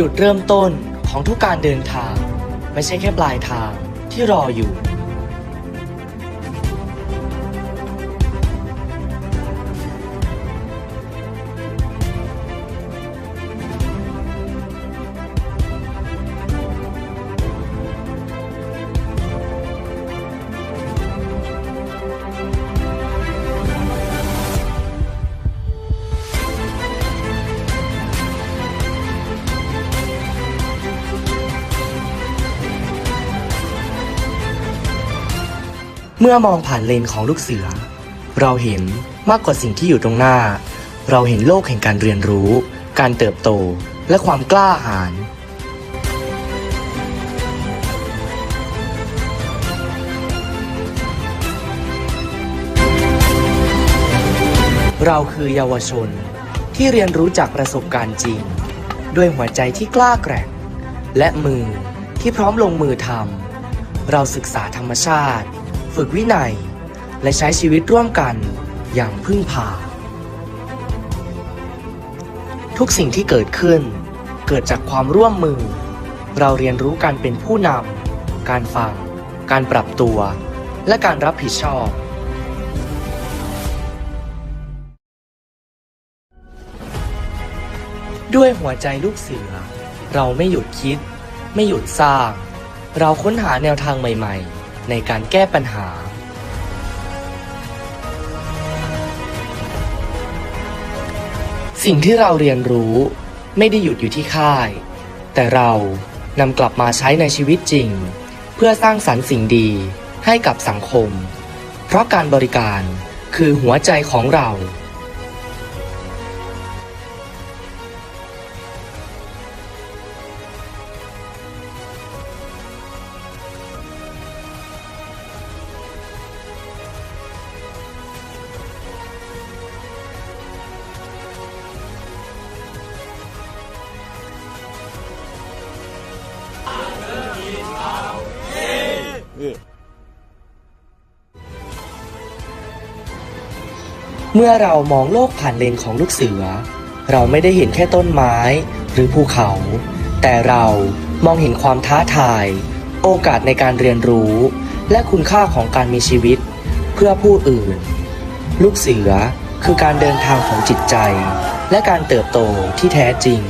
จุดเริ่มต้นของทุกการเดินทาง ไม่ใช่แค่ปลายทางที่รออยู่ เมื่อมองผ่านเลนของลูกเสือ เราเห็นมากกว่าสิ่งที่อยู่ตรงหน้า เราเห็นโลกแห่งการเรียนรู้ การเติบโต และความกล้าหาญเราคือเยาวชนที่เรียนรู้จากประสบการณ์จริง ด้วยหัวใจที่กล้าแกร่ง และมือที่พร้อมลงมือทำเราศึกษาธรรมชาติ ฝึกวินัย และใช้ชีวิตร่วมกันอย่างพึ่งพา ทุกสิ่งที่เกิดขึ้น เกิดจากความร่วมมือ เราเรียนรู้การเป็นผู้นำการฟัง การปรับตัว และการรับผิดชอบด้วยหัวใจลูกเสือ เราไม่หยุดคิด ไม่หยุดสร้าง เราค้นหาแนวทางใหม่ ๆ ในการแก้ปัญหา สิ่งที่เราเรียนรู้ไม่ได้หยุดอยู่ที่ค่าย แต่เรานำกลับมาใช้ในชีวิตจริง เพื่อสร้างสรรค์สิ่งดีให้กับสังคม เพราะการบริการคือหัวใจของเรา เมื่อเรามองโลกผ่านเลนของลูกเสือ เราไม่ได้เห็นแค่ต้นไม้หรือภูเขา แต่เรามองเห็นความท้าทาย โอกาสในการเรียนรู้ และคุณค่าของการมีชีวิต เพื่อผู้อื่น ลูกเสือคือการเดินทางของจิตใจ และการเติบโตที่แท้จริง